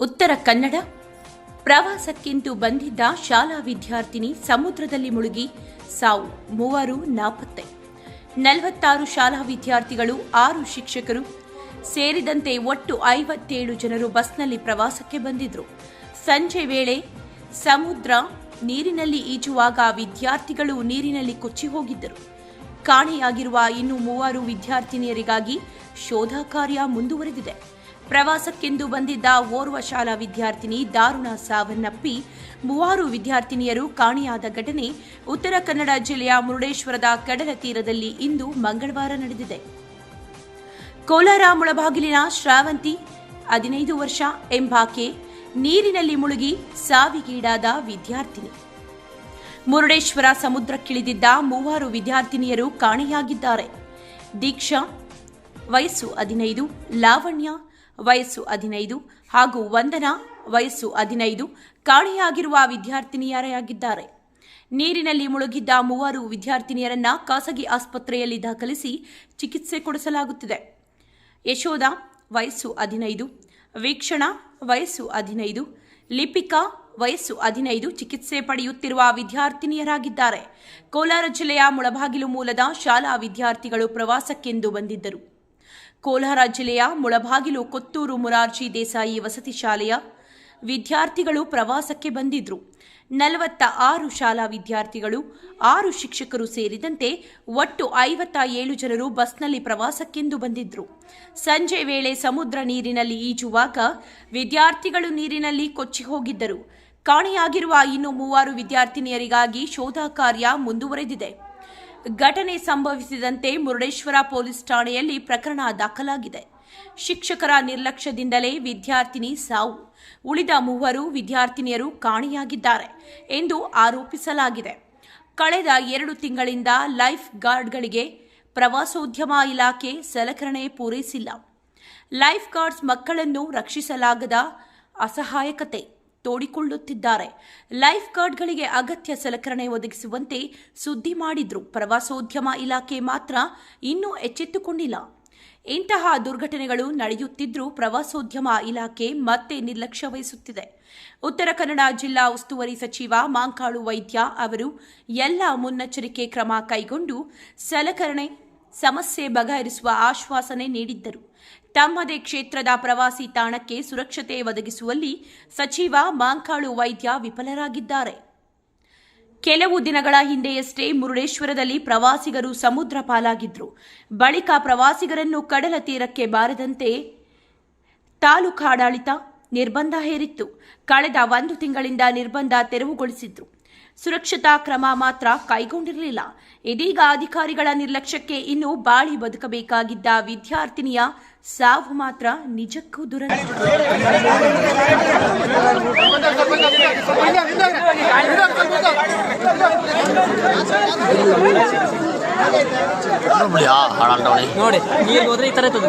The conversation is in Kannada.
ಉತ್ತರ ಕನ್ನಡ. ಪ್ರವಾಸಕ್ಕೆಂದು ಬಂದಿದ್ದ ಶಾಲಾ ವಿದ್ಯಾರ್ಥಿನಿ ಸಮುದ್ರದಲ್ಲಿ ಮುಳುಗಿ ಸಾವು ಮೂವರು ನಾಪತ್ತೆ. ನಲವತ್ತಾರು ಶಾಲಾ ವಿದ್ಯಾರ್ಥಿಗಳು, ಆರು ಶಿಕ್ಷಕರು ಸೇರಿದಂತೆ ಒಟ್ಟು ಐವತ್ತೇಳು ಜನರು ಬಸ್ನಲ್ಲಿ ಪ್ರವಾಸಕ್ಕೆ ಬಂದಿದ್ರು. ಸಂಜೆ ವೇಳೆ ಸಮುದ್ರ ನೀರಿನಲ್ಲಿ ಈಜುವಾಗ ವಿದ್ಯಾರ್ಥಿಗಳು ನೀರಿನಲ್ಲಿ ಕೊಚ್ಚಿ ಹೋಗಿದ್ದರು. ಕಾಣೆಯಾಗಿರುವ ಇನ್ನು ಮೂವರು ವಿದ್ಯಾರ್ಥಿನಿಯರಿಗಾಗಿ ಶೋಧ ಕಾರ್ಯ ಮುಂದುವರೆದಿದೆ. ಪ್ರವಾಸಕ್ಕೆಂದು ಬಂದಿದ್ದ ಓರ್ವ ಶಾಲಾ ವಿದ್ಯಾರ್ಥಿನಿ ದಾರುಣ ಸಾವನ್ನಪ್ಪಿ ಮೂವಾರು ವಿದ್ಯಾರ್ಥಿನಿಯರು ಕಾಣೆಯಾದ ಘಟನೆ ಉತ್ತರ ಕನ್ನಡ ಜಿಲ್ಲೆಯ ಮುರುಡೇಶ್ವರದ ಕಡಲ ತೀರದಲ್ಲಿ ಇಂದು ಮಂಗಳವಾರ ನಡೆದಿದೆ. ಕೋಲಾರ ಮುಳಬಾಗಿಲಿನ ಶ್ರಾವಂತಿ, ಹದಿನೈದು ವರ್ಷ ಎಂಬಾಕೆ ನೀರಿನಲ್ಲಿ ಮುಳುಗಿ ಸಾವಿಗೀಡಾದ ವಿದ್ಯಾರ್ಥಿನಿ. ಮುರುಡೇಶ್ವರ ಸಮುದ್ರಕ್ಕಿಳಿದಿದ್ದ ಮೂವರು ವಿದ್ಯಾರ್ಥಿನಿಯರು ಕಾಣೆಯಾಗಿದ್ದಾರೆ. ದೀಕ್ಷಾ, ವಯಸ್ಸು ಹದಿನೈದು, ಲಾವಣ್ಯ ವಯಸ್ಸು ಹದಿನೈದು ಹಾಗೂ ವಂದನಾ ವಯಸ್ಸು ಹದಿನೈದು, ಕಾಣೆಯಾಗಿರುವ ವಿದ್ಯಾರ್ಥಿನಿಯರಾಗಿದ್ದಾರೆ. ನೀರಿನಲ್ಲಿ ಮುಳುಗಿದ್ದ ಮೂವರು ವಿದ್ಯಾರ್ಥಿನಿಯರನ್ನ ಖಾಸಗಿ ಆಸ್ಪತ್ರೆಯಲ್ಲಿ ದಾಖಲಿಸಿ ಚಿಕಿತ್ಸೆ ಕೊಡಿಸಲಾಗುತ್ತಿದೆ. ಯಶೋಧ, ವಯಸ್ಸು ಹದಿನೈದು, ವೀಕ್ಷಣ, ವಯಸ್ಸು ಹದಿನೈದು, ಲಿಪಿಕಾ, ವಯಸ್ಸು ಹದಿನೈದು ಚಿಕಿತ್ಸೆ ಪಡೆಯುತ್ತಿರುವ ವಿದ್ಯಾರ್ಥಿನಿಯರಾಗಿದ್ದಾರೆ. ಕೋಲಾರ ಜಿಲ್ಲೆಯ ಮುಳಬಾಗಿಲು ಮೂಲದ ಶಾಲಾ ವಿದ್ಯಾರ್ಥಿಗಳು ಪ್ರವಾಸಕ್ಕೆಂದು ಬಂದಿದ್ದರು. ಕೋಲಾರ ಜಿಲ್ಲೆಯ ಮುಳಬಾಗಿಲು ಕೊತ್ತೂರು ಮುರಾರ್ಜಿ ದೇಸಾಯಿ ವಸತಿ ಶಾಲೆಯ ವಿದ್ಯಾರ್ಥಿಗಳು ಪ್ರವಾಸಕ್ಕೆ ಬಂದಿದ್ರು. ನಲವತ್ತ ಆರು ಶಾಲಾ ವಿದ್ಯಾರ್ಥಿಗಳು, ಆರು ಶಿಕ್ಷಕರು ಸೇರಿದಂತೆ ಒಟ್ಟು ಐವತ್ತ ಏಳು ಜನರು ಬಸ್ನಲ್ಲಿ ಪ್ರವಾಸಕ್ಕೆಂದು ಬಂದಿದ್ರು. ಸಂಜೆ ವೇಳೆ ಸಮುದ್ರ ನೀರಿನಲ್ಲಿ ಈಜುವಾಗ ವಿದ್ಯಾರ್ಥಿಗಳು ನೀರಿನಲ್ಲಿ ಕೊಚ್ಚಿ ಹೋಗಿದ್ದರು. ಕಾಣೆಯಾಗಿರುವ ಇನ್ನು ಮೂವರು ವಿದ್ಯಾರ್ಥಿನಿಯರಿಗಾಗಿ ಶೋಧ ಕಾರ್ಯ ಮುಂದುವರೆದಿದೆ. ಘಟನೆ ಸಂಭವಿಸಿದಂತೆ ಮುರುಡೇಶ್ವರ ಪೊಲೀಸ್ ಠಾಣೆಯಲ್ಲಿ ಪ್ರಕರಣ ದಾಖಲಾಗಿದೆ. ಶಿಕ್ಷಕರ ನಿರ್ಲಕ್ಷ್ಯದಿಂದಲೇ ವಿದ್ಯಾರ್ಥಿನಿ ಸಾವು. ಉಳಿದ ಮೂವರು ವಿದ್ಯಾರ್ಥಿನಿಯರು ಕಾಣೆಯಾಗಿದ್ದಾರೆ ಎಂದು ಆರೋಪಿಸಲಾಗಿದೆ. ಕಳೆದ ಎರಡು ತಿಂಗಳಿಂದ ಲೈಫ್ ಗಾರ್ಡ್ಗಳಿಗೆ ಪ್ರವಾಸೋದ್ಯಮ ಇಲಾಖೆ ಸಲಕರಣೆ ಪೂರೈಸಿಲ್ಲ. ಲೈಫ್ ಗಾರ್ಡ್ಸ್ ಮಕ್ಕಳನ್ನು ರಕ್ಷಿಸಲಾಗದ ಅಸಹಾಯಕತೆ. ತೋಡಿಕೊಳ್ಳುತ್ತಿದ್ದಾರೆ. ಲೈಫ್ ಗಾರ್ಡ್ಗಳಿಗೆ ಅಗತ್ಯ ಸಲಕರಣೆ ಒದಗಿಸುವಂತೆ ಸುದ್ದಿ ಮಾಡಿದ್ರು. ಪ್ರವಾಸೋದ್ಯಮ ಇಲಾಖೆ ಮಾತ್ರ ಇನ್ನೂ ಎಚ್ಚೆತ್ತುಕೊಂಡಿಲ್ಲ. ಇಂತಹ ದುರ್ಘಟನೆಗಳು ನಡೆಯುತ್ತಿದ್ದರೂ ಪ್ರವಾಸೋದ್ಯಮ ಇಲಾಖೆ ಮತ್ತೆ ನಿರ್ಲಕ್ಷ್ಯ ವಹಿಸುತ್ತಿದೆ ಉತ್ತರ ಕನ್ನಡ ಜಿಲ್ಲಾ ಉಸ್ತುವಾರಿ ಸಚಿವ ಮಾಂಕಾಳು ವೈದ್ಯ ಅವರು ಎಲ್ಲ ಮುನ್ನೆಚ್ಚರಿಕೆ ಕ್ರಮ ಕೈಗೊಂಡು ಸಲಕರಣೆ ಸಮಸ್ಯೆ ಬಗೆಹರಿಸುವ ಆಶ್ವಾಸನೆ ನೀಡಿದ್ದರು. ತಮ್ಮದೇ ಕ್ಷೇತ್ರದ ಪ್ರವಾಸಿ ತಾಣಕ್ಕೆ ಸುರಕ್ಷತೆ ಒದಗಿಸುವಲ್ಲಿ ಸಚಿವ ಮಾಂಕಾಳು ವೈದ್ಯ ವಿಫಲರಾಗಿದ್ದಾರೆ. ಕೆಲವು ದಿನಗಳ ಹಿಂದೆಯಷ್ಟೇ ಮುರುಡೇಶ್ವರದಲ್ಲಿ ಪ್ರವಾಸಿಗರು ಸಮುದ್ರ ಪಾಲಾಗಿದ್ರು. ಬಳಿಕ ಪ್ರವಾಸಿಗರನ್ನು ಕಡಲ ತೀರಕ್ಕೆ ಬಾರದಂತೆ ತಾಲೂಕಾಡಳಿತ ನಿರ್ಬಂಧ ಹೇರಿತ್ತು. ಕಳೆದ ಒಂದು ತಿಂಗಳಿಂದ ನಿರ್ಬಂಧ ತೆರವುಗೊಳಿಸಿದ್ರು. ಸುರಕ್ಷತಾ ಕ್ರಮ ಮಾತ್ರ ಕೈಗೊಂಡಿರಲಿಲ್ಲ. ಇದೀಗ ಅಧಿಕಾರಿಗಳ ನಿರ್ಲಕ್ಷ್ಯಕ್ಕೆ ಇನ್ನು ಬಾಳಿ ಬದುಕಬೇಕಾಗಿದ್ದ ವಿದ್ಯಾರ್ಥಿನಿಯ ಸಾವು ಮಾತ್ರ ನಿಜಕ್ಕೂ ದುರಂತ. ನೋಡಿ ನೀರು ಹೋದ್ರೆ ಈ ತರ ಇರ್ತದೆ.